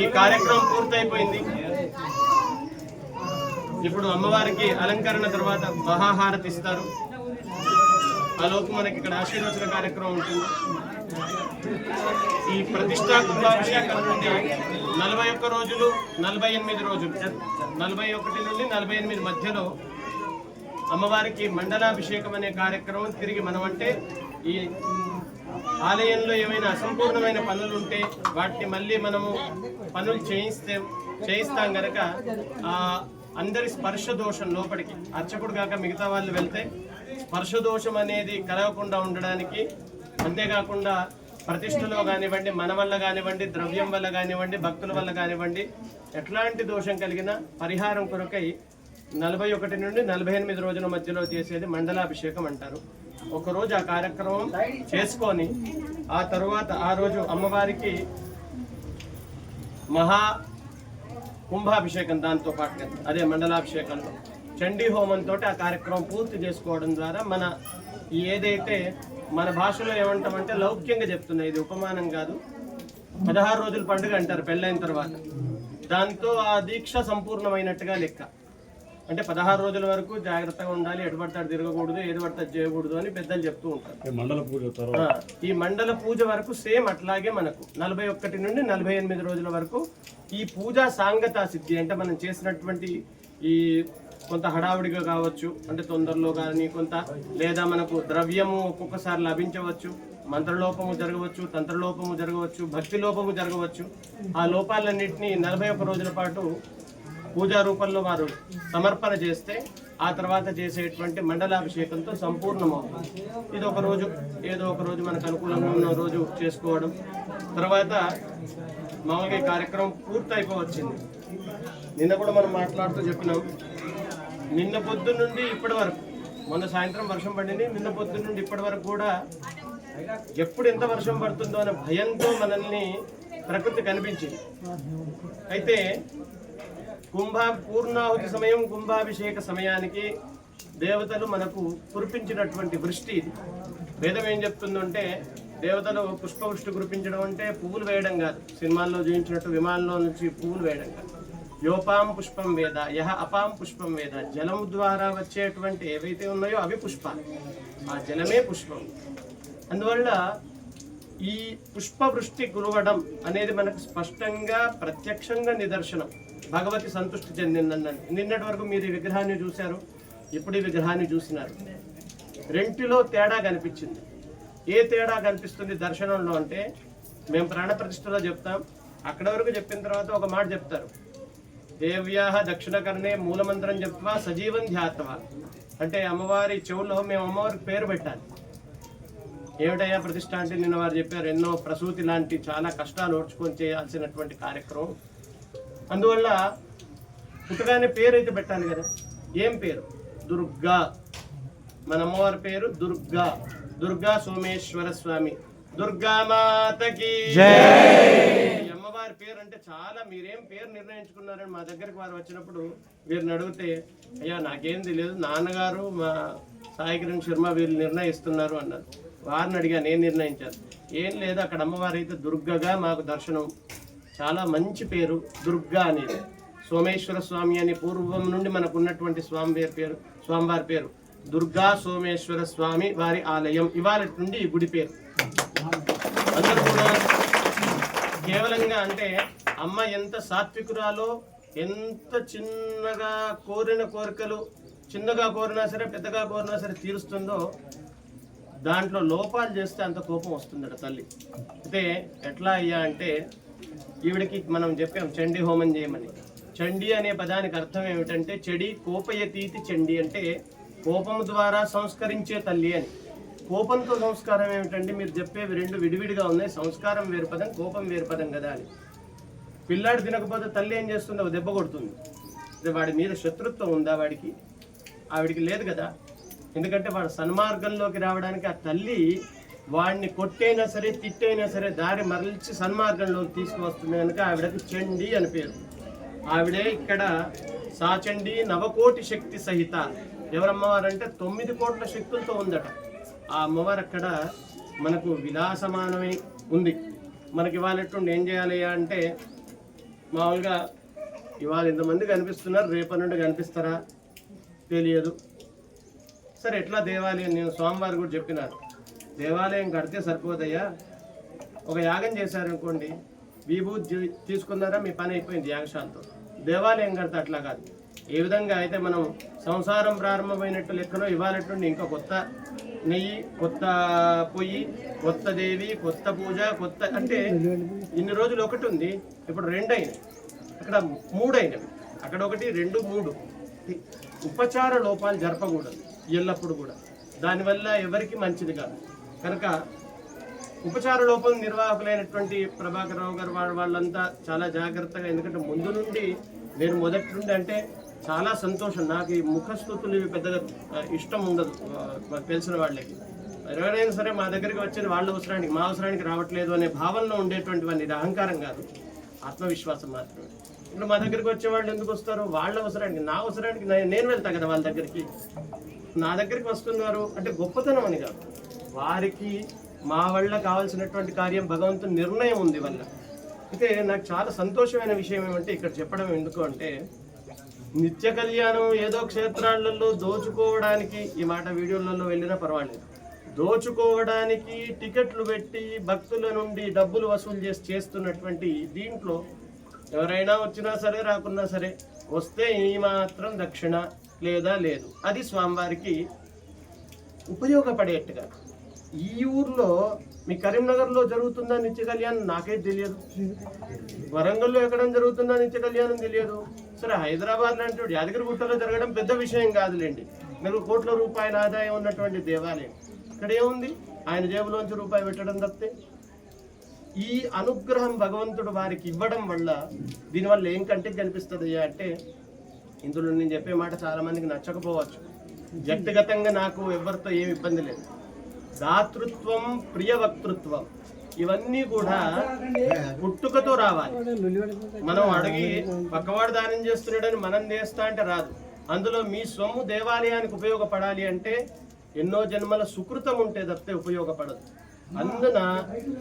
ఈ కార్యక్రమం పూర్తయిపోయింది. ఇప్పుడు అమ్మవారికి అలంకరణ తర్వాత మహాహారతి ఇస్తారు. ఆలోపు మనకి ఇక్కడ ఆశీర్వచన కార్యక్రమం ఉంటుంది. ఈ ప్రతిష్టా కుంభాభిషేకం నుండి నలభై ఒక్క రోజులు నలభై ఎనిమిది రోజులు. నలభై ఒకటి నుండి నలభై ఎనిమిది మధ్యలో అమ్మవారికి మండలాభిషేకం అనే కార్యక్రమం తిరిగి మనమంటే ఈ ఆలయంలో ఏమైనా అసంపూర్ణమైన పనులు ఉంటే వాటిని మళ్ళీ మనము పనులు చేయిస్తే చేయిస్తాం గనక అందరి స్పర్శ దోషం లోపలికి అర్చకుడు కాక మిగతా వాళ్ళు వెళ్తే స్పర్శ దోషం అనేది కలగకుండా ఉండడానికి అంతేకాకుండా ప్రతిష్టలో కానివ్వండి మన వల్ల కానివ్వండి ద్రవ్యం వల్ల కానివ్వండి భక్తుల వల్ల కానివ్వండి ఎట్లాంటి దోషం కలిగినా పరిహారం కొరకై నలభై ఒకటి నుండి నలభై ఎనిమిది రోజుల మధ్యలో చేసేది మండలాభిషేకం అంటారు. ఒక రోజు ఆ కార్యక్రమం చేసుకొని ఆ తరువాత ఆ రోజు అమ్మవారికి మహా కుంభాభిషేకం దాంతో పాటు అదే మండలాభిషేకంలో చండీ హోమంతో ఆ కార్యక్రమం పూర్తి చేసుకోవడం ద్వారా మన ఏదైతే మన భాషలో ఏమంటామంటే లౌక్యంగా చెప్తున్నాయి ఇది ఉపమానం కాదు. పదహారు రోజుల పండుగ అంటారు పెళ్ళైన తర్వాత. దాంతో ఆ దీక్ష సంపూర్ణమైనట్టుగా లెక్క. అంటే పదహారు రోజుల వరకు జాగ్రత్తగా ఉండాలి అటు తిరగకూడదు ఏది పడితే అది చేయకూడదు అని పెద్దలు చెప్తూ ఉంటారు. మండల పూజ ఈ మండల పూజ వరకు సేమ్ అట్లాగే మనకు నలభై ఒక్కటి నుండి నలభై ఎనిమిది రోజుల వరకు ఈ పూజా సాంగతా సిద్ధి అంటే మనం చేసినటువంటి ఈ కొంత హడావుడిగా కావచ్చు అంటే తొందరలో కానీ కొంత లేదా మనకు ద్రవ్యము ఒక్కొక్కసారి లభించవచ్చు మంత్రలోపము జరగవచ్చు తంత్రలోపము జరగవచ్చు భక్తి లోపము జరగవచ్చు. ఆ లోపాలన్నింటినీ నలభై ఒక్క రోజుల పాటు పూజా రూపంలో వారు సమర్పణ చేస్తే ఆ తర్వాత చేసేటువంటి మండలాభిషేకంతో సంపూర్ణమవుతుంది. ఇది ఒక రోజు ఏదో ఒక రోజు మనకు అనుకూలంగా ఉన్న రోజు చేసుకోవడం. తర్వాత మామూలుగా ఈ కార్యక్రమం పూర్తయిపోవచ్చింది. నిన్న కూడా మనం మాట్లాడుతూ చెప్పినాం. నిన్న పొద్దు నుండి ఇప్పటి వరకు మొన్న సాయంత్రం వర్షం పడింది నిన్న పొద్దు నుండి ఇప్పటి వరకు కూడా ఎప్పుడు ఎంత వర్షం పడుతుందో అనే భయంతో మనల్ని ప్రకృతి కనిపించింది. అయితే కుంభ పూర్ణాహుతి సమయం కుంభాభిషేక సమయానికి దేవతలు మనకు కురిపించినటువంటి వృష్టి ఇది వేదం ఏం చెప్తుందంటే దేవతలు పుష్పవృష్టి కురిపించడం అంటే పువ్వులు వేయడం కాదు. సినిమాల్లో చూపించినట్టు విమానంలో నుంచి పువ్వులు వేయడం కాదు. యోపాం పుష్పం వేద యహ అపాం పుష్పం వేద జలం ద్వారా వచ్చేటువంటి ఏవైతే ఉన్నాయో అవి పుష్పాలు. ఆ జలమే పుష్పం. అందువల్ల ఈ పుష్పవృష్టి కురవడం అనేది మనకు స్పష్టంగా ప్రత్యక్షంగా నిదర్శనం. భగవతి సంతృష్టి చెందిందన్నది నిన్నటి వరకు మీరు ఈ విగ్రహాన్ని చూశారు ఇప్పుడు ఈ విగ్రహాన్ని చూసినారు రెంటిలో తేడా కనిపించింది. ఏ తేడా కనిపిస్తుంది దర్శనంలో అంటే మేము ప్రాణప్రతిష్ఠలో చెప్తాం అక్కడ వరకు చెప్పిన తర్వాత ఒక మాట చెప్తారు. దేవ్యా దక్షిణకర్ణే మూలమంత్రం చెప్తా సజీవం ధ్యాత్వ. అంటే అమ్మవారి చెవుల్లో మేము అమ్మవారికి పేరు పెట్టాలి. ఏమిటయ్యా ప్రతిష్ట అంటే నిన్న వారు చెప్పారు ఎన్నో ప్రసూతి లాంటి చాలా కష్టాలు ఓడ్చుకొని చేయాల్సినటువంటి కార్యక్రమం. అందువల్ల పుట్టగానే పేరు అయితే పెట్టాలి కదా. ఏం పేరు? దుర్గా. మన అమ్మవారి పేరు దుర్గా. దుర్గా సోమేశ్వర స్వామి. దుర్గా మాతకి అమ్మవారి పేరు అంటే చాలా మీరేం పేరు నిర్ణయించుకున్నారని మా దగ్గరికి వారు వచ్చినప్పుడు వీరిని అడిగితే అయ్యా నాకేం తెలియదు. నాన్నగారు మా సాయి కిరణ్ శర్మ వీళ్ళు నిర్ణయిస్తున్నారు అన్నారు. వారిని అడిగా నేను నిర్ణయించాను. ఏం లేదు. అక్కడ అమ్మవారు అయితే దుర్గగా మాకు దర్శనం చాలా మంచి పేరు దుర్గా అనేది సోమేశ్వర స్వామి అని పూర్వం నుండి మనకు ఉన్నటువంటి స్వామి పేరు స్వామివారి పేరు దుర్గా సోమేశ్వర స్వామి వారి ఆలయం. ఇవాళ నుండి ఈ గుడి పేరు. అందరూ కూడా కేవలంగా అంటే అమ్మ ఎంత సాత్వికురాలో ఎంత చిన్నగా కోరిన కోరికలు చిన్నగా కోరినా సరే పెద్దగా కోరినా సరే తీరుస్తుందో దాంట్లో లోపాలు చేస్తే అంత కోపం వస్తుందట తల్లి. అయితే ఎట్లా అయ్యా అంటే ఈవిడికి మనం చెప్పాం చండీ హోమం చేయమని. చండీ అనే పదానికి అర్థం ఏమిటంటే చెడి కోపయతీతి చండీ అంటే కోపం ద్వారా సంస్కరించే తల్లి అని. కోపంతో సంస్కారం ఏమిటంటే మీరు చెప్పేవి రెండు విడివిడిగా ఉన్నాయి. సంస్కారం వేరు పదం కోపం వేరు పదం కదా అని. పిల్లాడు తినకపోతే తల్లి ఏం చేస్తుందో? దెబ్బ కొడుతుంది. వాడి మీద శత్రుత్వం ఉందా వాడికి? ఆవిడికి లేదు కదా. ఎందుకంటే వాడు సన్మార్గంలోకి రావడానికి ఆ తల్లి వాడిని కొట్టైనా సరే తిట్టైనా సరే దారి మరల్చి సన్మార్గంలోకి తీసుకువస్తుంది కనుక ఆవిడకి చండి అని పేరు. ఆవిడే ఇక్కడ సాచండి నవకోటి శక్తి సహిత. ఎవరమ్మవారంటే తొమ్మిది కోట్ల శక్తులతో ఉందట. ఆ అమ్మవారు అక్కడ మనకు విలాసమానమై ఉంది. మనకి ఇవాళ ఏం చేయాలి అంటే మామూలుగా ఇవాళ ఇంతమంది కనిపిస్తున్నారు రేపటి నుండి కనిపిస్తారా? తెలియదు. సరే ఎట్లా దేవాలయం నేను స్వామివారు కూడా చెప్పినారు. దేవాలయం కడితే సరిపోదయ్యా. ఒక యాగం చేశారనుకోండి విభూతి తీసుకున్నారా మీ పని అయిపోయింది యాగశాంతం దేవాలయం కడితే అట్లా కాదు. ఏ విధంగా అయితే మనం సంసారం ప్రారంభమైనట్టు లెక్కలో ఇవ్వాలట్టుండి ఇంకా కొత్త నెయ్యి కొత్త పొయ్యి కొత్త దేవి కొత్త పూజ కొత్త అంటే ఇన్ని రోజులు ఒకటి ఉంది. ఇప్పుడు రెండు అయినవి అక్కడ మూడు అయినవి అక్కడ ఒకటి రెండు మూడు. ఉపచార లోపాలు జరపకూడదు. ఎల్లప్పుడు కూడా. దానివల్ల ఎవరికి మంచిది కాదు. కనుక ఉపచార లోపం నిర్వాహకులైనటువంటి ప్రభాకర్ రావు గారు వాళ్ళ వాళ్ళంతా చాలా జాగ్రత్తగా ఎందుకంటే ముందు నుండి నేను మొదటి నుండి అంటే చాలా సంతోషం. నాకు ఈ ముఖస్థుతులు ఇవి పెద్దగా ఇష్టం ఉండదు తెలిసిన వాళ్ళకి. ఎవరైనా సరే మా దగ్గరికి వచ్చేది వాళ్ళ అవసరానికి మా అవసరానికి రావట్లేదు అనే భావనలో ఉండేటువంటివన్నీ ఇది అహంకారం కాదు. ఆత్మవిశ్వాసం మాత్రమే. ఇప్పుడు మా దగ్గరికి వచ్చే వాళ్ళు ఎందుకు వస్తారు? వాళ్ళ అవసరానికి నా అవసరానికి నేను వెళ్తా కదా వాళ్ళ దగ్గరికి. నా దగ్గరికి వస్తున్నారు అంటే గొప్పతనం అని కాదు. వారికి మా వల్ల కావాల్సినటువంటి కార్యం భగవంతుని నిర్ణయం ఉంది వల్ల. అయితే నాకు చాలా సంతోషమైన విషయం ఏమంటే ఇక్కడ చెప్పడం ఎందుకు అంటే నిత్య కళ్యాణం ఏదో క్షేత్రాలలో దోచుకోవడానికి ఈ మాట వీడియోలలో వెళ్ళినా పర్వాలేదు. దోచుకోవడానికి టికెట్లు పెట్టి భక్తుల నుండి డబ్బులు వసూలు చేసి చేస్తున్నటువంటి దీంట్లో ఎవరైనా వచ్చినా సరే రాకున్నా సరే వస్తే ఈ మాత్రం దక్షిణ లేదా లేదు. అది స్వామివారికి ఉపయోగపడేట్టుగా. ఈ ఊర్లో మీ కరీంనగర్లో జరుగుతుందా నిత్య కళ్యాణం? నాకే తెలియదు. వరంగల్లో ఎక్కడ జరుగుతుందా నిత్య కళ్యాణం తెలియదు. సరే హైదరాబాద్ లాంటి యాదగిరిగుట్టలో జరగడం పెద్ద విషయం కాదులేండి. మీరు కోట్ల రూపాయల ఆదాయం ఉన్నటువంటి దేవాలయం. ఇక్కడ ఏముంది? ఆయన జేబులోంచి రూపాయి పెట్టడం తప్పితే. ఈ అనుగ్రహం భగవంతుడు వారికి ఇవ్వడం వల్ల దీనివల్ల ఏం కంటికి కనిపిస్తుంది అంటే ఇందులో నేను చెప్పే మాట చాలా మందికి నచ్చకపోవచ్చు. వ్యక్తిగతంగా నాకు ఎవరితో ఏమి ఇబ్బంది లేదు. దాతృత్వం ప్రియవక్తృత్వం. ఇవన్నీ కూడా పుట్టుకతో రావాలి. మనం అడిగి పక్కవాడు దానం చేస్తున్నాడని మనం చేస్తా అంటే రాదు. అందులో మీ సొమ్ము దేవాలయానికి ఉపయోగపడాలి అంటే ఎన్నో జన్మల సుకృతం ఉంటే తప్పితే ఉపయోగపడదు. అందున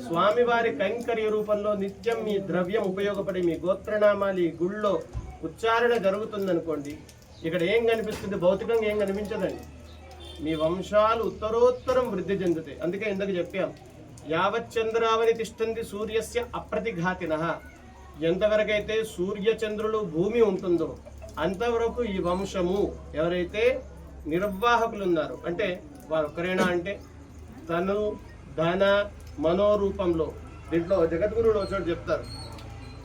స్వామివారి కైంకర్య రూపంలో నిత్యం మీ ద్రవ్యం ఉపయోగపడి మీ గోత్రనామాలు ఈ గుళ్ళో ఉచ్చారణ జరుగుతుందనుకోండి ఇక్కడ ఏం కనిపిస్తుంది? భౌతికంగా ఏం కనిపించదండి? మీ వంశాలు ఉత్తరోత్తరం వృద్ధి చెందుతాయి అందుకే ఇందాక చెప్పాం యావచ్చంద్రావని తిష్టంది సూర్యస్య అప్రతిఘాతిన. ఎంతవరకైతే సూర్యచంద్రులు భూమి ఉంటుందో అంతవరకు ఈ వంశము ఎవరైతే నిర్వాహకులు ఉన్నారు అంటే వారు ఒక్కరేనా అంటే తను ధన మనోరూపంలో దీంట్లో జగద్గురుడు వచ్చాడు చెప్తారు.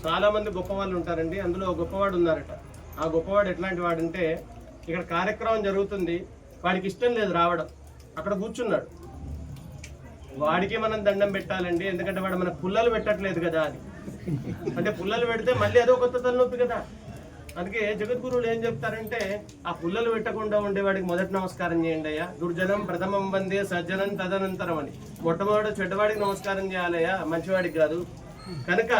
చాలామంది గొప్పవాళ్ళు ఉంటారండి అందులో గొప్పవాడు ఉన్నారట. ఆ గొప్పవాడు ఎట్లాంటి వాడంటే ఇక్కడ కార్యక్రమం జరుగుతుంది వాడికి ఇష్టం లేదు రావడం. అక్కడ కూర్చున్నాడు. వాడికి మనం దండం పెట్టాలండి. ఎందుకంటే వాడు మన పుల్లలు పెట్టట్లేదు కదా అని. అంటే పుల్లలు పెడితే మళ్ళీ అదో కొత్త తలనొప్పి కదా. అందుకే జగద్గురువులు ఏం చెప్తారంటే ఆ పుల్లలు పెట్టకుండా ఉండేవాడికి మొదటి నమస్కారం చేయండి అయ్యా. దుర్జనం ప్రథమం వందే సజ్జనం తదనంతరం అని. మొట్టమొదటి చెడ్డవాడికి నమస్కారం చేయాలయ్యా. మంచివాడికి కాదు. కనుక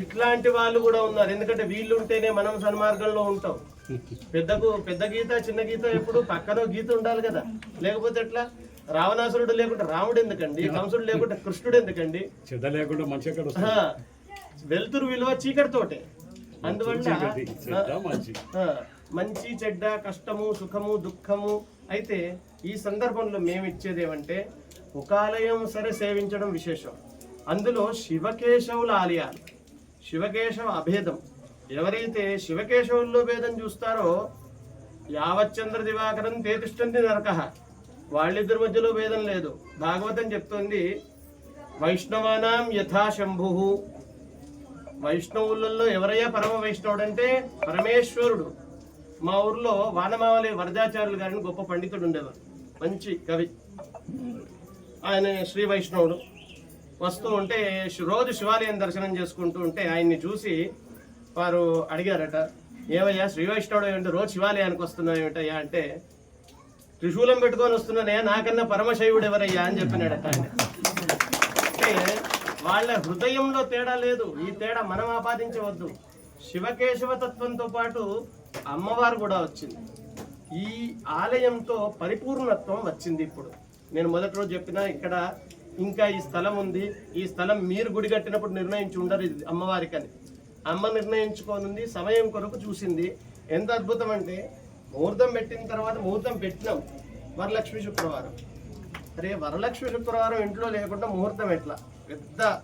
ఇట్లాంటి వాళ్ళు కూడా ఉన్నారు. ఎందుకంటే వీళ్ళు ఉంటేనే మనం సన్మార్గంలో ఉంటాం. పెద్దకు పెద్ద గీత చిన్న గీత ఎప్పుడు పక్కన గీత ఉండాలి కదా. లేకపోతే ఎట్లా? రావణాసురుడు లేకుంటే రాముడు ఎందుకండి? కంసుడు లేకుంటే కృష్ణుడు ఎందుకండి? వెలుతురు విలువ చీకటితోటే అందువల్ల మంచి చెడ్డ కష్టము సుఖము దుఃఖము. అయితే ఈ సందర్భంలో మేము ఇచ్చేది ఏమంటే ఒక ఆలయం సరే సేవించడం విశేషం. అందులో శివకేశవుల ఆలయాలు. శివకేశవ అభేదం. ఎవరైతే శివకేశవుల్లో భేదం చూస్తారో యావచ్చంద్ర దివాకరం తేతిష్టంది నరక. వాళ్ళిద్దరి మధ్యలో భేదం లేదు. భాగవతం చెప్తోంది వైష్ణవానాం యథాశంభు వైష్ణవులలో ఎవరయ్యా పరమ వైష్ణవుడు అంటే పరమేశ్వరుడు. మా ఊర్లో వానమావలి వరదాచార్యులు గారిని గొప్ప పండితుడు ఉండేవారు. మంచి కవి. ఆయన శ్రీ వైష్ణవుడు. వస్తూ ఉంటే రోజు శివాలయం దర్శనం చేసుకుంటూ ఉంటే ఆయన్ని చూసి వారు అడిగారట ఏమయ్యా శ్రీ వైష్ణవుడు ఏంటి రోజు శివాలయానికి వస్తున్నావు ఏమిటయ్యా? అంటే త్రిశూలం పెట్టుకొని వస్తున్నానయ్యా నాకన్నా పరమశైవుడు ఎవరయ్యా? అని చెప్పినాడట ఆయన. అంటే వాళ్ళ హృదయంలో తేడా లేదు. ఈ తేడా మనం ఆపాదించవద్దు. శివకేశవ తత్వంతో పాటు అమ్మవారు కూడా వచ్చింది. ఈ ఆలయంతో పరిపూర్ణత్వం వచ్చింది ఇప్పుడు. నేను మొదటి రోజు చెప్పిన ఇక్కడ ఇంకా ఈ స్థలం ఉంది. ఈ స్థలం మీరు గుడి కట్టినప్పుడు నిర్ణయించి ఉండరు ఇది అమ్మవారికి అని. అమ్మ నిర్ణయించుకోనుంది సమయం కొరకు చూసింది. ఎంత అద్భుతం అంటే ముహూర్తం పెట్టిన తర్వాత ముహూర్తం పెట్టినాం వరలక్ష్మి శుక్రవారం. అరే వరలక్ష్మి శుక్రవారం ఇంట్లో లేకుండా ముహూర్తం ఎట్లా? పెద్ద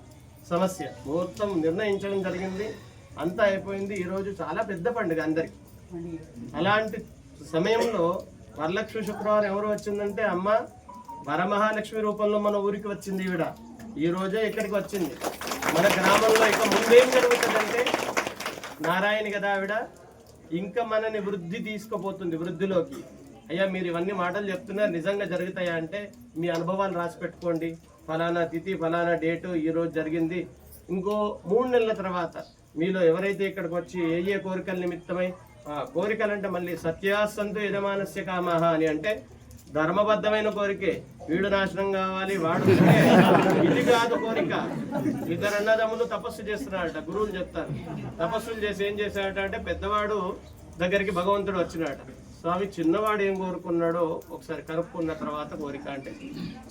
సమస్య. ముహూర్తం నిర్ణయించడం జరిగింది. అంతా అయిపోయింది. ఈరోజు చాలా పెద్ద పండుగ అందరికి. అలాంటి సమయంలో వరలక్ష్మి శుక్రవారం ఎవరు వచ్చిందంటే అమ్మ వరమహాలక్ష్మి రూపంలో మన ఊరికి వచ్చింది ఈవిడ. ఈ రోజే ఇక్కడికి వచ్చింది. మన గ్రామంలో ఇక ముందేం జరుగుతుందంటే నారాయణ కదా ఆవిడ ఇంకా మనని వృద్ధి తీసుకుపోతుంది వృద్ధిలోకి. అయ్యా మీరు ఇవన్నీ మాటలు చెప్తున్నారు నిజంగా జరుగుతాయా అంటే మీ అనుభవాలు రాసి పెట్టుకోండి. ఫలానా తిథి ఫలానా డేటు ఈరోజు జరిగింది. ఇంకో మూడు నెలల తర్వాత మీలో ఎవరైతే ఇక్కడికి వచ్చి ఏ ఏ కోరికల నిమిత్తమై కోరికలంటే మళ్ళీ సత్యాసంతో యజమానస్య కామహ అని అంటే ధర్మబద్ధమైన కోరికే. వీడు నాశనం కావాలి వాడు ఇది కాదు కోరిక. ఇద్దరు అన్నదమ్ములు తపస్సు చేస్తున్నారట గురువులు చెప్తారు. తపస్సులు చేసి ఏం చేశాడట అంటే పెద్దవాడు దగ్గరికి భగవంతుడు వచ్చినాడట. స్వామి చిన్నవాడు ఏం కోరుకున్నాడో ఒకసారి కనుక్కున్న తర్వాత కోరిక అంటే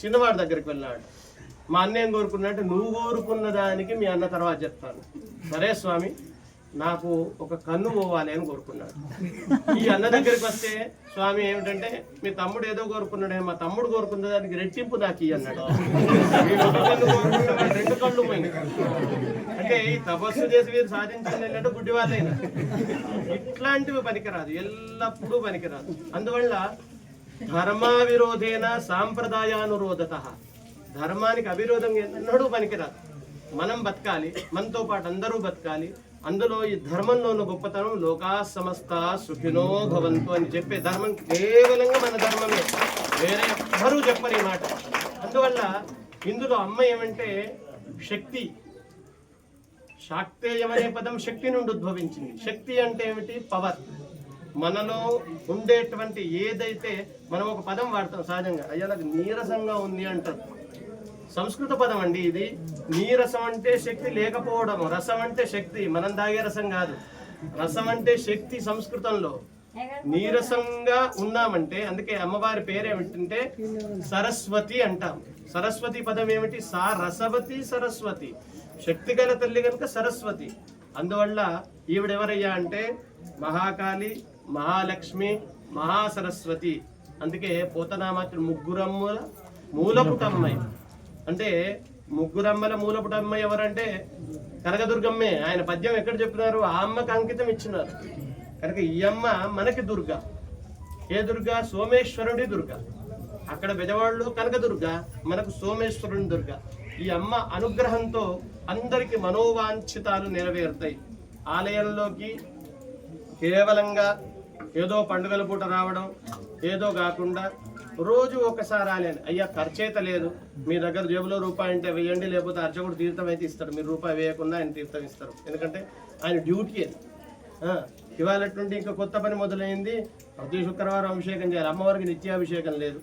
చిన్నవాడి దగ్గరికి వెళ్ళాడు. మా అన్న ఏం కోరుకున్నాడంటే నువ్వు కోరుకున్న దానికి మీ అన్న తర్వాత చెప్తాను. సరే స్వామి నాకు ఒక కన్ను పోవాలి అని కోరుకున్నాడు. ఈ అన్న దగ్గరికి వస్తే స్వామి ఏమిటంటే మీ తమ్ముడు ఏదో కోరుకున్నాడే మా తమ్ముడు కోరుకున్న దానికి రెట్టింపు నాకు ఇయ్యి అన్నాడు. కన్ను కోరుకున్నాడు, రెండు కళ్ళు పోయినాయి. అంటే ఈ తపస్సు చేసి వీరు సాధించింది ఏంటంటే గుడ్డి వాళ్ళైనా ఇట్లాంటివి పనికిరాదు ఎల్లప్పుడూ పనికిరాదు. అందువల్ల ధర్మావిరోధేన సాంప్రదాయానురోధత. ధర్మానికి అవిరోధం ఎన్నడూ పనికిరాదు. మనం బతకాలి మనతో పాటు అందరూ బతకాలి అందులో ఈ ధర్మంలో ఉన్న గొప్పతనం లోకా సమస్త సుఖినో భవంతు అని చెప్పే ధర్మం కేవలంగా మన ధర్మమే. వేరే ఎవ్వరూ చెప్పరు ఈ మాట. అందువల్ల ఇందులో అమ్మ ఏమంటే శక్తి. శాక్తేయం అనే పదం శక్తి నుండి ఉద్భవించింది. శక్తి అంటే ఏమిటి? పవర్. మనలో ఉండేటువంటి ఏదైతే మనం ఒక పదం వాడతాం సహజంగా. అయ్యా నాకు నీరసంగా ఉంది అంటారు. సంస్కృత పదం అండి ఇది. నీరసం అంటే శక్తి లేకపోవడం రసం అంటే శక్తి. మనం తాగే రసం కాదు. రసం అంటే శక్తి సంస్కృతంలో. నీరసంగా ఉన్నామంటే అందుకే అమ్మవారి పేరు ఏమిటంటే సరస్వతి అంటాం. సరస్వతి పదం ఏమిటి? సా రసవతి సరస్వతి. శక్తి గల తల్లి కనుక సరస్వతి. అందువల్ల ఈవిడెవరయ్యా అంటే మహాకాళి మహాలక్ష్మి మహాసరస్వతి. అందుకే పోతనామాత్రి ముగ్గురమ్ముల మూలపుటమ్మాయి. అంటే ముగ్గురమ్మల మూలపుటమ్మ ఎవరంటే కనకదుర్గమ్మే. ఆయన పద్యం ఎక్కడ చెప్పినారు ఆ అమ్మకి అంకితం ఇచ్చినారు. కనుక ఈ అమ్మ మనకి దుర్గ. ఏ దుర్గ? సోమేశ్వరుడి దుర్గ. అక్కడ బెజవాళ్ళు కనకదుర్గ మనకు సోమేశ్వరుని దుర్గ. ఈ అమ్మ అనుగ్రహంతో అందరికి మనోవాంఛితాలు నెరవేరుతాయి. ఆలయంలోకి కేవలంగా ఏదో పండుగల పూట రావడం ఏదో కాకుండా రోజు ఒకసారి ఆలయాన్ని అయ్యా ఖర్చేత లేదు. మీ దగ్గర జేబులో రూపాయి అంటే వేయండి లేకపోతే అర్చకుడు తీర్థం అయితే ఇస్తాడు. మీరు రూపాయి వేయకుండా ఆయన తీర్థం ఇస్తారు. ఎందుకంటే ఆయన డ్యూటీ అది ఇవాళ నుండి ఇంకా కొత్త పని మొదలైంది. ప్రతి శుక్రవారం అభిషేకం చేయాలి. అమ్మవారికి నిత్యాభిషేకం లేదు.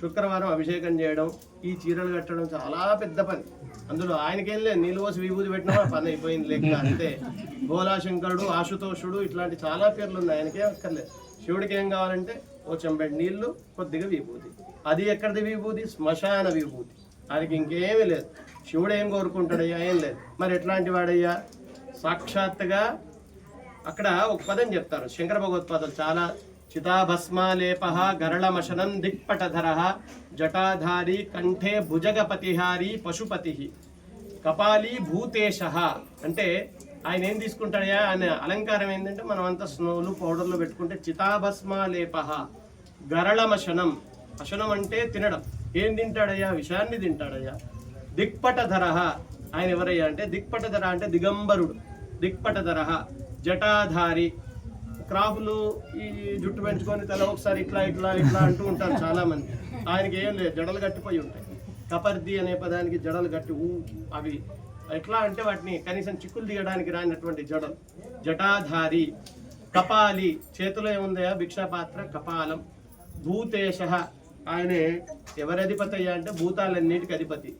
శుక్రవారం అభిషేకం చేయడం ఈ చీరలు కట్టడం చాలా పెద్ద పని. అందులో ఆయనకేం లేదు. నీళ్ళు పోసి విభూతి పెట్టినా పని అయిపోయింది లెక్క. అంతే. భోలాశంకరుడు ఆశుతోషుడు ఇట్లాంటి చాలా పేర్లు ఉన్నాయి. ఆయనకేం అక్కర్లేదు. శివుడికి ఏం కావాలంటే ఓ చెంబడి నీళ్ళు కొద్దిగా విభూతి. అది ఎక్కడిది విభూతి? శ్మశాన విభూతి. ఆయనకి ఇంకేమీ లేదు. శివుడు ఏం కోరుకుంటాడయ్యా? ఏం లేదు. మరి ఎట్లాంటి వాడయ్యా? సాక్షాత్తుగా అక్కడ ఒక పదం చెప్తారు. శంకర భగవత్పాదాలు చాలా చితాభస్మాలేప గరళమశనం దిక్పటధర జటాధారి కంఠే భుజగపతిహారి పశుపతి కపాలి భూతేశ అంటే ఆయన ఏం తీసుకుంటాడయా ఆయన అలంకారం ఏంటంటే మనం అంతా స్నోలు పౌడర్లు పెట్టుకుంటే చితాభస్మాలేపహ గరళమ శనం. అశనం అంటే తినడం. ఏం తింటాడయ్యా? విషాన్ని తింటాడయ్యా. దిక్పటధర ఆయన ఎవరయ్యా అంటే దిక్పటధర అంటే దిగంబరుడు. దిక్పటధర జటాధారి. క్రాఫ్లు ఈ జుట్టు పెంచుకొని తల ఒకసారి ఇట్లా ఇట్లా ఇట్లా అంటూ ఉంటారు చాలామంది. ఆయనకి ఏం లేదు జడలు కట్టిపోయి ఉంటాయి. కపర్ది అనే పదానికి జడలు కట్టి ఊ అవి ఎట్లా అంటే వాటిని కనీసం చిక్కులు తీయడానికి రానటువంటి జడం. జటాధారి కపాలి చేతిలో ఏముందా భిక్షాపాత్ర కపాలం. భూతేశ. ఆయనే ఎవరి అధిపతి అయ్యా అంటే భూతాలన్నిటికి అధిపతి.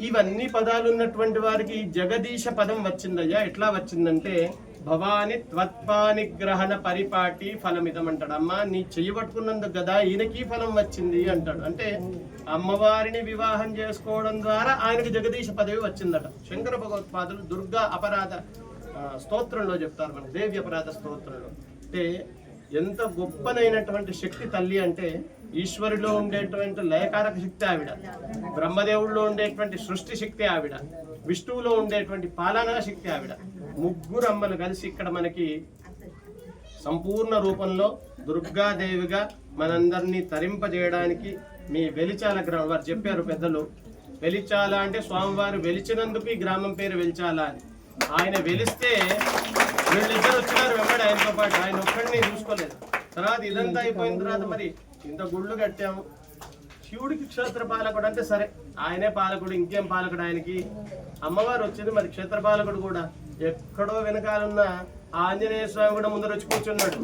ఇవన్నీ పదాలు ఉన్నటువంటి వారికి జగదీశ పదం వచ్చిందయ్యా. ఎట్లా వచ్చిందంటే భవాని త్వత్పానిగ్రహణ పరిపాటి ఫలమిదం అంటాడు అమ్మ నీ చెయ్యి పట్టుకున్నందుకు కదా ఈయనకి ఫలం వచ్చింది అంటాడు. అంటే అమ్మవారిని వివాహం చేసుకోవడం ద్వారా ఆయనకు జగదీశ పదవి వచ్చిందట. శంకర భగవత్పాదులు దుర్గా అపరాధ స్తోత్రంలో చెప్తారు మనకు దేవి అపరాధ స్తోత్రంలో. అంటే ఎంత గొప్పనైనటువంటి శక్తి తల్లి అంటే ఈశ్వరులో ఉండేటువంటి లయకారక శక్తి ఆవిడ బ్రహ్మదేవుడిలో ఉండేటువంటి సృష్టి శక్తి ఆవిడ విష్ణువులో ఉండేటువంటి పాలనా శక్తి ఆవిడ ముగ్గురు అమ్మలు కలిసి ఇక్కడ మనకి సంపూర్ణ రూపంలో దుర్గాదేవిగా మనందరినీ తరింపజేయడానికి మీ వెలిచాల గ్రామం వారు చెప్పారు పెద్దలు వెలిచాల అంటే స్వామివారు వెలిచినందుకు ఈ గ్రామం పేరు వెలిచాల అని. ఆయన వెలిస్తే వీళ్ళిద్దరు వచ్చినారు వెంబడి ఆయనతో పాటు ఆయన ఒక్కడిని చూసుకోలేదు. తర్వాత ఇదంతా అయిపోయిన తర్వాత మరి ఇంత గుళ్ళు కట్టాము. శివుడికి క్షేత్ర పాలకుడు అంటే సరే ఆయనే పాలకుడు ఇంకేం పాలకుడు ఆయనకి? అమ్మవారు వచ్చింది మరి క్షేత్ర పాలకుడు కూడా. ఎక్కడో వెనకాలన్న ఆంజనేయ స్వామి కూడా ముందర వచ్చి కూర్చున్నాడు.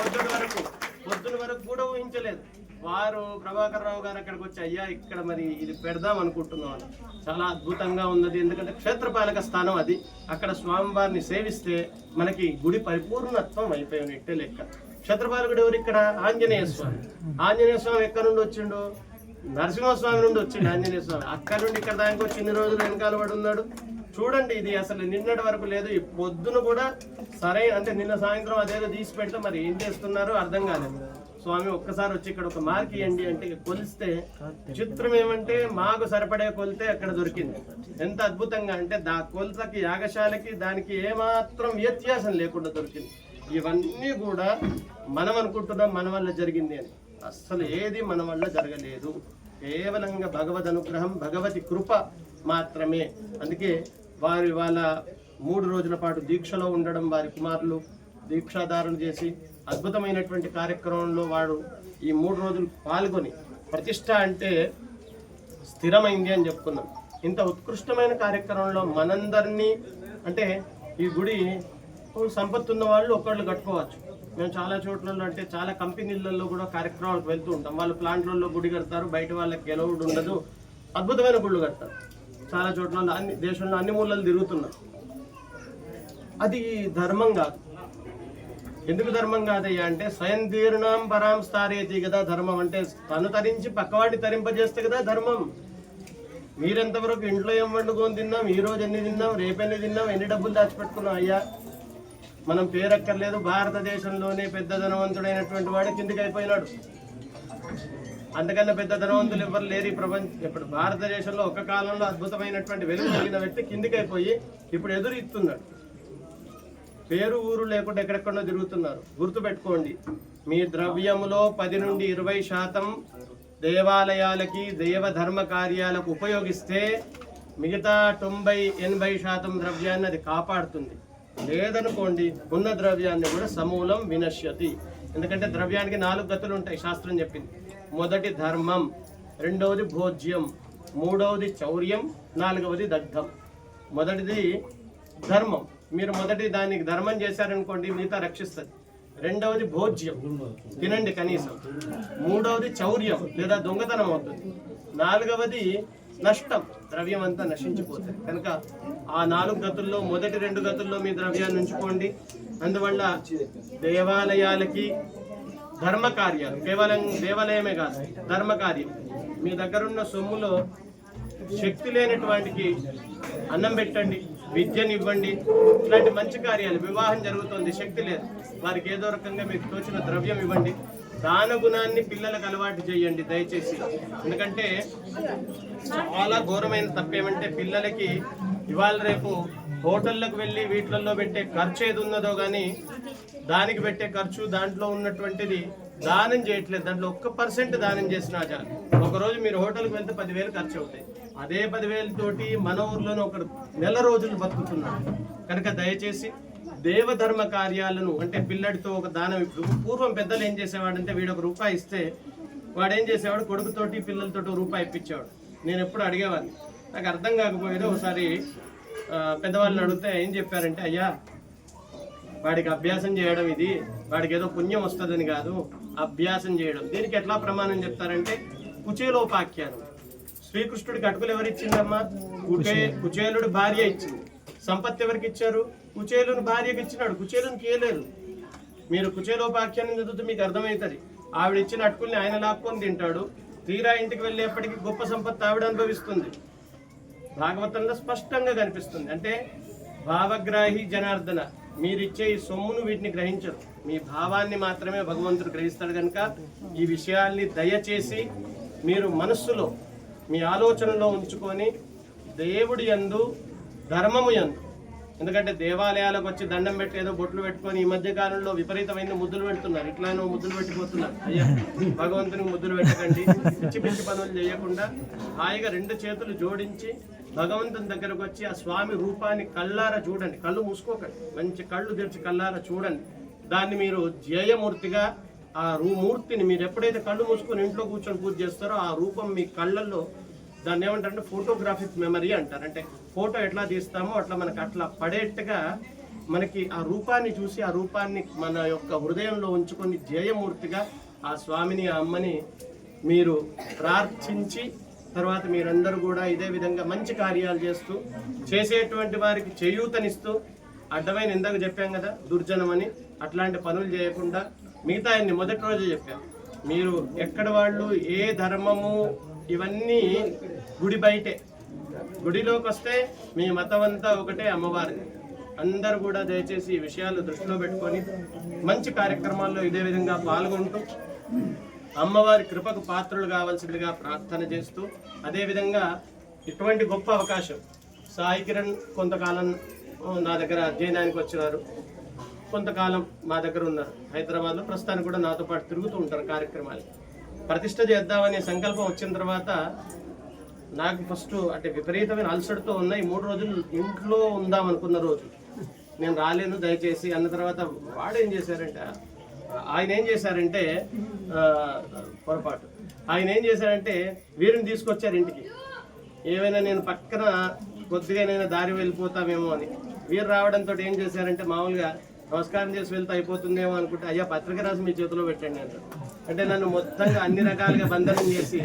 పొద్దున వరకు. పొద్దున వరకు కూడా ఊహించలేదు. వారు ప్రభాకర్ రావు గారు అక్కడికి వచ్చి అయ్యా ఇక్కడ మరి ఇది పెడదాం అనుకుంటున్నాం చాలా అద్భుతంగా ఉన్నది. ఎందుకంటే క్షేత్రపాలక స్థానం అది. అక్కడ స్వామివారిని సేవిస్తే మనకి గుడి పరిపూర్ణత్వం అయిపోయినట్టే లెక్క. క్షత్రపాలకుడు ఎవరు ఇక్కడ? ఆంజనేయ స్వామి. ఆంజనేయ స్వామి ఎక్కడ నుండి వచ్చిండు? నరసింహస్వామి నుండి వచ్చిండు ఆంజనేయ స్వామి. అక్కడ నుండి ఇక్కడ దానికి వచ్చి ఇన్ని రోజులు వెనకాల పడి ఉన్నాడు. చూడండి ఇది అసలు నిన్నటి వరకు లేదు. ఈ పొద్దున కూడా సరే అంటే నిన్న సాయంత్రం అదేదో తీసి పెడితే మరి ఏం చేస్తున్నారో? అర్థం కాలేదు. స్వామి ఒక్కసారి వచ్చి ఇక్కడ ఒక మార్క్ ఇవ్వండి అంటే కొలిస్తే చిత్రం ఏమంటే మాకు సరిపడే కొలితే అక్కడ దొరికింది. ఎంత అద్భుతంగా అంటే దా కొలతకి యాగశాలకి దానికి ఏమాత్రం వ్యత్యాసం లేకుండా దొరికింది. ఇవన్నీ కూడా మనం అనుకుంటున్నాం మన వల్ల జరిగింది అని. అస్సలు ఏది మన వల్ల జరగలేదు. కేవలంగా భగవద్ అనుగ్రహం భగవతి కృప మాత్రమే. అందుకే వారి వాళ్ళ మూడు రోజుల పాటు దీక్షలో ఉండడం వారి కుమారులు దీక్షాధారణ చేసి అద్భుతమైనటువంటి కార్యక్రమంలో వాడు ఈ మూడు రోజులు పాల్గొని ప్రతిష్ట అంటే స్థిరమైంది అని చెప్పుకున్నాం. ఇంత ఉత్కృష్టమైన కార్యక్రమంలో మనందరినీ అంటే ఈ గుడి సంపత్తు ఉన్న వాళ్ళు ఒకళ్ళు కట్టుకోవచ్చు. మేము చాలా చోట్లలో అంటే చాలా కంపెనీలలో కూడా కార్యక్రమాలకు వెళ్తూ ఉంటాం. వాళ్ళు ప్లాంట్లలో గుడి కడతారు బయట వాళ్ళకి గెలవుడు ఉండదు. అద్భుతమైన గుళ్ళు కడతారు. చాలా చోట్ల అన్ని దేశంలో అన్ని మూలలు తిరుగుతున్నారు. అది ధర్మం కాదు. ఎందుకు ధర్మం కాదయ్యా అంటే స్వయం తీర్ణం పరాం కదా ధర్మం. అంటే తను తరించి పక్కవాడిని తరింపజేస్తే కదా ధర్మం. మీరెంతవరకు ఇంట్లో ఏం వండుకొని తిన్నాం ఈ రోజు ఎన్ని తిన్నాం రేపెన్ని తిన్నాం ఎన్ని డబ్బులు దాచిపెట్టుకున్నాం అయ్యా? మనం పేరక్కర్లేదు భారతదేశంలోనే పెద్ద ధనవంతుడైనటువంటి వాడు కిందికి అయిపోయినాడు అంతకన్నా పెద్ద ధనవంతులు ఎవరు లేరు ఈ ప్రపంచం ఇప్పుడు భారతదేశంలో ఒక కాలంలో అద్భుతమైనటువంటి వెలుగు కలిగిన వ్యక్తి కిందికి అయిపోయి ఇప్పుడు ఎదురు ఇస్తున్నాడు పేరు ఊరు లేకుండా ఎక్కడెక్కడో తిరుగుతున్నారు. గుర్తుపెట్టుకోండి మీ ద్రవ్యములో పది నుండి ఇరవై శాతం దేవాలయాలకి దేవ ధర్మ కార్యాలకు ఉపయోగిస్తే మిగతా తొంభై ఎనభై శాతం ద్రవ్యాన్ని అది కాపాడుతుంది. లేదనుకోండి ఉన్న ద్రవ్యాన్ని కూడా సమూలం వినశ్యతి. ఎందుకంటే ద్రవ్యానికి నాలుగు గతులు ఉంటాయి శాస్త్రం చెప్పింది. మొదటి ధర్మం రెండవది భోజ్యం మూడవది చౌర్యం నాలుగవది దగ్ధం. మొదటిది ధర్మం. మీరు మొదటి దానికి ధర్మం చేశారనుకోండి మిగతా రక్షిస్తుంది. రెండవది భోజ్యం. తినండి కనీసం. మూడవది చౌర్యం లేదా దొంగతనం అవుతుంది. నాలుగవది నష్టం ద్రవ్యం అంతా నశించిపోతుంది. కనుక ఆ నాలుగు గతుల్లో మొదటి రెండు గతుల్లో మీ ద్రవ్యాన్ని ఉంచుకోండి. అందువల్ల దేవాలయాలకి ధర్మ కార్యాలు కేవలం దేవాలయమే కాదు ధర్మ కార్యం మీ దగ్గరున్న సొమ్ములో శక్తి లేనటువంటికి అన్నం పెట్టండి. విద్యనివ్వండి. ఇలాంటి మంచి కార్యాలు వివాహం జరుగుతుంది శక్తి లేదు. వారికి ఏదో రకంగా మీకు తోచిన ద్రవ్యం ఇవ్వండి. దాన గుణాన్ని పిల్లలకు అలవాటు చేయండి దయచేసి. ఎందుకంటే చాలా ఘోరమైన తప్పేమంటే పిల్లలకి ఇవాళ రేపు హోటళ్ళకు వెళ్ళి వీటిల్లో పెట్టే ఖర్చు ఏది ఉన్నదో కానీ దానికి పెట్టే ఖర్చు దాంట్లో ఉన్నటువంటిది దానం చేయట్లేదు. దాంట్లో ఒక్క పర్సెంట్ దానం చేసినా చాలు. ఒకరోజు మీరు హోటల్కి వెళ్తే పదివేలు ఖర్చు అవుతాయి. అదే పదివేలతోటి మన ఊర్లోనే ఒక నెల రోజులు బతుకుతున్నాడు. కనుక దయచేసి దేవధర్మ కార్యాలను అంటే పిల్లడితో ఒక దానం ఇప్పుడు పూర్వం పెద్దలు ఏం చేసేవాడంటే వీడు ఒక రూపాయి ఇస్తే వాడు ఏం చేసేవాడు? కొడుకుతోటి పిల్లలతోటి ఒక రూపాయి ఇప్పించేవాడు. నేను ఎప్పుడు అడిగేవాడిని. నాకు అర్థం కాకపోయేది ఒకసారి పెద్దవాళ్ళని అడిగితే ఏం చెప్పారంటే అయ్యా వాడికి అభ్యాసం చేయడం ఇది వాడికి ఏదో పుణ్యం వస్తుందని కాదు అభ్యాసం చేయడం. దీనికి ఎట్లా ప్రమాణం చెప్తారంటే కుచేలోపాఖ్యానం. శ్రీకృష్ణుడికి అటుకులు ఎవరు ఇచ్చిందమ్మా కుటే కుచేలుడి భార్య ఇచ్చింది. సంపత్తి ఎవరికి ఇచ్చారు? కుచేలుని భార్యకి ఇచ్చినాడు. కుచేలుని కేలేరు మీరు కుచేలోపాఖ్యానం చదివితే మీకు అర్థమవుతుంది. ఆవిడ ఇచ్చిన అటుకుల్ని ఆయన లాక్కొని తింటాడు. తీరా ఇంటికి వెళ్ళేప్పటికీ గొప్ప సంపత్తి ఆవిడ అనుభవిస్తుంది. భాగవతంలో స్పష్టంగా కనిపిస్తుంది. అంటే భావగ్రాహి జనార్దన. మీరిచ్చే ఈ సొమ్మును వీటిని గ్రహించరు. మీ భావాన్ని మాత్రమే భగవంతుడు గ్రహిస్తాడు కనుక ఈ విషయాల్ని దయచేసి మీరు మనస్సులో మీ ఆలోచనలో ఉంచుకొని దేవుడి యందు ధర్మము యందు ఎందుకంటే దేవాలయాలకు వచ్చి దండం పెట్టి ఏదో బొట్లు పెట్టుకొని ఈ మధ్య కాలంలో విపరీతమైన ముద్దులు పెడుతున్నారు. ఇట్లానో ముద్దులు పెట్టిపోతున్నారు. అయ్యా భగవంతునికి ముద్దులు పెట్టకండి. పిచ్చి పిచ్చి పనులు చేయకుండా హాయిగా రెండు చేతులు జోడించి భగవంతుని దగ్గరకు వచ్చి ఆ స్వామి రూపాన్ని కళ్ళారా చూడండి. కళ్ళు మూసుకోకండి. మంచి కళ్ళు తెరిచి కళ్ళారా చూడండి. దాన్ని మీరు జయమూర్తిగా ఆ రూ మూర్తిని మీరు ఎప్పుడైతే కళ్ళు మూసుకొని ఇంట్లో కూర్చొని పూజ చేస్తారో ఆ రూపం మీ కళ్ళల్లో దాన్ని ఏమంటారంటే ఫోటోగ్రాఫిక్ మెమరీ అంటారు. అంటే ఫోటో ఎట్లా తీస్తామో అట్లా మనకు అట్లా పడేట్టుగా మనకి ఆ రూపాన్ని చూసి ఆ రూపాన్ని మన యొక్క హృదయంలో ఉంచుకొని జయమూర్తిగా ఆ స్వామిని ఆ అమ్మని మీరు ప్రార్థించి తర్వాత మీరందరూ కూడా ఇదే విధంగా మంచి కార్యాలు చేస్తూ చేసేటువంటి వారికి చేయూతనిస్తూ అడ్డమైన ఇందాక చెప్పాం కదా దుర్జనం అని అట్లాంటి పనులు చేయకుండా మిగతా మొదటి రోజే చెప్పాం. మీరు ఎక్కడ వాళ్ళు ఏ ధర్మము ఇవన్నీ గుడి బయటే. గుడిలోకి వస్తే మీ మతం అంతా ఒకటే అమ్మవారిది. అందరు కూడా దయచేసి ఈ విషయాలు దృష్టిలో పెట్టుకొని మంచి కార్యక్రమాల్లో ఇదే విధంగా పాల్గొంటూ అమ్మవారి కృపకు పాత్రలు కావాల్సిందిగా ప్రార్థన చేస్తూ అదేవిధంగా ఇటువంటి గొప్ప అవకాశం సాయి కిరణ్ కొంతకాలం నా దగ్గర అధ్యయనానికి వచ్చినారు. కొంతకాలం మా దగ్గర ఉన్నారు. హైదరాబాద్లో ప్రస్తుతానికి కూడా నాతో పాటు తిరుగుతూ ఉంటారు కార్యక్రమాలు ప్రతిష్ట చేద్దామనే సంకల్పం వచ్చిన తర్వాత నాకు ఫస్ట్ అంటే విపరీతమైన అలసటతో ఉన్న ఈ మూడు రోజులు ఇంట్లో ఉందాం అనుకున్న రోజు. నేను రాలేను దయచేసి అన్న తర్వాత వాడు ఏం చేశారంటే ఆయన ఏం చేశారంటే పొరపాటు. ఆయన ఏం చేశారంటే వీరిని తీసుకొచ్చారు ఇంటికి. ఏమైనా నేను పక్కన కొద్దిగానైనా దారి వెళ్ళిపోతామేమో అని. వీరు రావడంతో ఏం చేశారంటే మామూలుగా నమస్కారం చేసి వెళ్తే అయిపోతుందేమో అనుకుంటే అయ్యా పత్రిక రాసి మీ చేతిలో పెట్టండి అంటారు. అంటే నన్ను మొత్తంగా అన్ని రకాలుగా బంధనం చేసి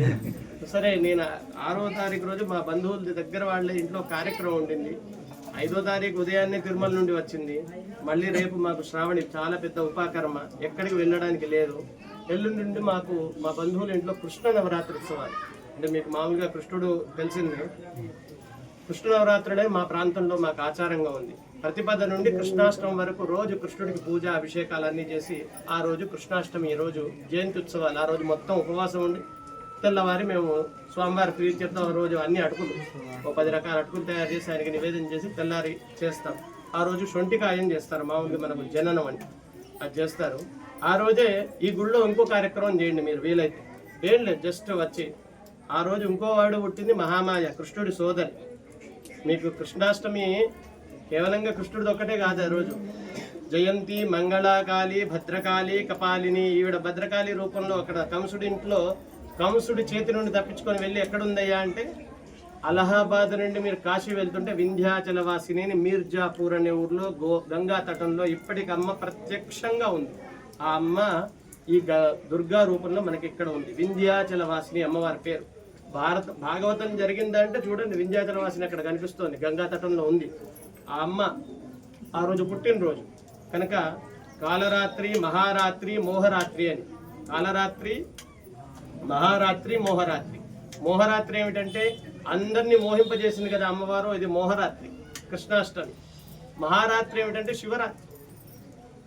సరే నేను ఆరో తారీఖు రోజు మా బంధువుల దగ్గర వాళ్ళ ఇంట్లో కార్యక్రమం ఉండింది. ఐదో తారీఖు ఉదయాన్నే తిరుమల నుండి వచ్చింది. మళ్ళీ రేపు మాకు శ్రావణి చాలా పెద్ద ఉపాకర్మ ఎక్కడికి వెళ్ళడానికి లేదు. ఎల్లుండి నుండి మాకు మా బంధువుల ఇంట్లో కృష్ణ నవరాత్రి ఉత్సవాలు. అంటే మీకు మామూలుగా కృష్ణుడు తెలిసింది. కృష్ణ నవరాత్రుడే మా ప్రాంతంలో మాకు ఆచారంగా ఉంది. ప్రతిపద నుండి కృష్ణాష్టమి వరకు రోజు కృష్ణుడికి పూజ అభిషేకాలు అన్నీ చేసి ఆ రోజు కృష్ణాష్టమి ఈ రోజు జయంతి ఉత్సవాలు ఆ రోజు మొత్తం ఉపవాసం ఉండి తెల్లవారి మేము స్వామివారి ప్రీత్యర్థం ఆ రోజు అన్ని అటుకులు ఓ పది రకాల అటుకులు తయారు చేసి ఆయనకి నివేదన చేసి తెల్లారి చేస్తాం. ఆ రోజు శొంఠికాయం చేస్తారు మామూలుగా మనకు జననం అని. అది చేస్తారు. ఆ రోజే ఈ గుళ్ళో ఇంకో కార్యక్రమం చేయండి మీరు వీలైతే. ఏం లేదు జస్ట్ వచ్చి ఆ రోజు ఇంకో వాడు పుట్టింది మహామాయ కృష్ణుడి సోదరి. మీకు కృష్ణాష్టమి కేవలంగా కృష్ణుడిది ఒక్కటే కాదు ఆ రోజు. జయంతి మంగళాకాళి భద్రకాళి కపాలిని ఈవిడ భద్రకాళి రూపంలో అక్కడ కంసుడి ఇంట్లో కంసుడి చేతి నుండి తప్పించుకొని వెళ్ళి ఎక్కడుందయ్యా అంటే అలహాబాద్ నుండి మీరు కాశీ వెళ్తుంటే వింధ్యాచలవాసిని అని మీర్జాపూర్ అనే ఊర్లో గో గంగా తటంలో ఇప్పటికి అమ్మ ప్రత్యక్షంగా ఉంది. ఆ అమ్మ ఈ గ దుర్గా రూపంలో మనకి ఇక్కడ ఉంది. వింధ్యాచలవాసిని అమ్మవారి పేరు. భారత భాగవతం జరిగిందంటే చూడండి వింధ్యాచలవాసిని అక్కడ కనిపిస్తోంది. గంగా తటంలో ఉంది. ఆ అమ్మ ఆ రోజు పుట్టినరోజు. కనుక కాలరాత్రి మహారాత్రి మోహరాత్రి అని. కాలరాత్రి మహారాత్రి మోహరాత్రి. మోహరాత్రి ఏమిటంటే అందరినీ మోహింపజేసింది కదా అమ్మవారు ఇది మోహరాత్రి కృష్ణాష్టమి. మహారాత్రి ఏమిటంటే శివరాత్రి.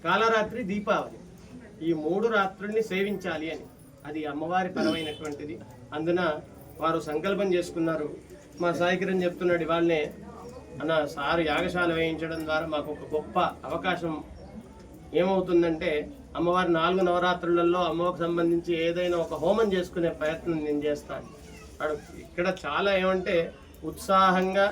కాలరాత్రి దీపావళి. ఈ మూడు రాత్రుల్ని సేవించాలి అని. అది అమ్మవారి పరమైనటువంటిది. అందున వారు సంకల్పం చేసుకున్నారు. మా సాయికిరణ్ చెప్తున్నాడు ఇవాళనే అన్న సారు యాగశాల వేయించడం ద్వారా మాకు ఒక గొప్ప అవకాశం ఏమవుతుందంటే అమ్మవారి నాలుగు నవరాత్రులలో అమ్మవారికి సంబంధించి ఏదైనా ఒక హోమం చేసుకునే ప్రయత్నం నేను చేస్తాను. అడు ఇక్కడ చాలా ఏమంటే ఉత్సాహంగా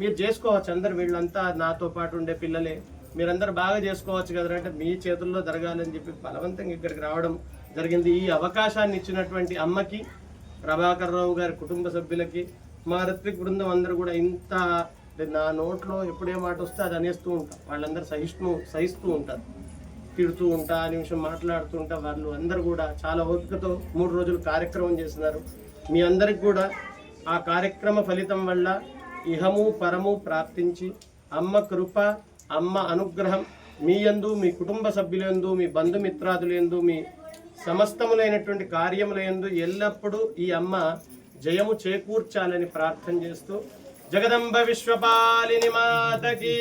మీరు చేసుకోవచ్చు అందరు వీళ్ళంతా నాతో పాటు ఉండే పిల్లలే. మీరందరూ బాగా చేసుకోవచ్చు కదా అంటే మీ చేతుల్లో జరగాలని చెప్పి బలవంతంగా ఇక్కడికి రావడం జరిగింది. ఈ అవకాశాన్ని ఇచ్చినటువంటి అమ్మకి ప్రభాకర్ రావు గారి కుటుంబ సభ్యులకి మా ఋత్విక్ బృందం అందరూ కూడా ఇంత నా నోట్లో ఎప్పుడే మాట వస్తే అది అనేస్తూ ఉంటా. వాళ్ళందరూ సహిష్ణు సహిస్తూ ఉంటారు. తిడుతూ ఉంటా ఆ నిమిషం మాట్లాడుతూ ఉంటా. వాళ్ళు అందరూ కూడా చాలా ఓపికతో మూడు రోజులు కార్యక్రమం చేస్తున్నారు. మీ అందరికి కూడా ఆ కార్యక్రమ ఫలితం వల్ల ఇహము పరము ప్రాప్తించి అమ్మ కృప అమ్మ అనుగ్రహం మీ యందు మీ కుటుంబ సభ్యులందు మీ బంధుమిత్రాదులందు మీ సమస్తములైనటువంటి కార్యములందు ఎల్లప్పుడూ ఈ అమ్మ జయము చేకూర్చాలని ప్రార్థన చేస్తూ जगदंब विश्वपालिनी माता की।